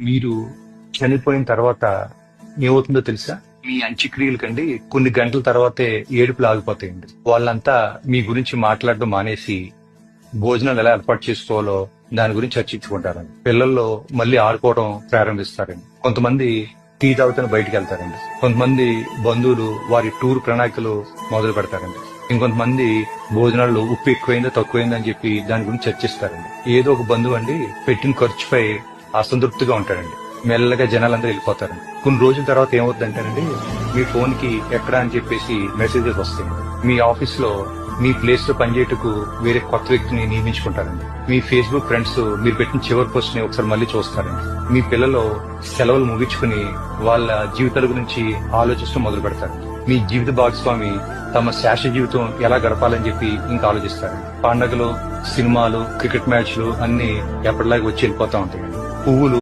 మీరు చనిపోయిన తర్వాత ఏమవుతుందో తెలుసా? మీ అంత్యక్రియల కండి కొన్ని గంటల తర్వాతే ఏడుపులు ఆగిపోతాయండి. వాళ్ళంతా మీ గురించి మాట్లాడడం మానేసి భోజనాలు ఎలా ఏర్పాటు చేసుకోవాలో దాని గురించి చర్చించుకుంటారండి. పిల్లల్లో మళ్ళీ ఆడుకోవడం ప్రారంభిస్తారండి. కొంతమంది టీ తాగుతూనే బయటికి వెళ్తారండి. కొంతమంది బంధువులు వారి టూర్ ప్రణాళికలు మొదలు పెడతారండి. ఇంకొంతమంది భోజనాల్లో ఉప్పు ఎక్కువైందో తక్కువైందో అని చెప్పి దాని గురించి చర్చిస్తారండి. ఏదో ఒక బంధువు అండి పెట్టిన ఖర్చుపై అసంతృప్తిగా ఉంటాడండి. మెల్లగా జనాలందరూ వెళ్ళిపోతారండి కొన్ని రోజుల తర్వాత ఏమవుతుందంటేనండి మీ ఫోన్కి ఎక్కడ అని చెప్పేసి మెసేజెస్ వస్తాయి. మీ ఆఫీస్లో మీ ప్లేస్లో పనిచేయటకు వేరే కొత్త వ్యక్తిని నియమించుకుంటారండి. మీ ఫేస్బుక్ ఫ్రెండ్స్ మీరు పెట్టిన చివరి పోస్ట్ని ఒకసారి మళ్ళీ చూస్తారండి. మీ పిల్లలు సెలవులు ముగించుకుని వాళ్ళ జీవితాల గురించి ఆలోచించడం మొదలు పెడతారు. మీ జీవిత భాగస్వామి తమ శాశ్వత జీవితం ఎలా గడపాలని చెప్పి ఇంకా ఆలోచిస్తారు. పండగలు సినిమాలు క్రికెట్ మ్యాచ్లు అన్ని ఎప్పటిలాగా వచ్చి వెళ్ళిపోతా ఉంటాయి. పువ్వులు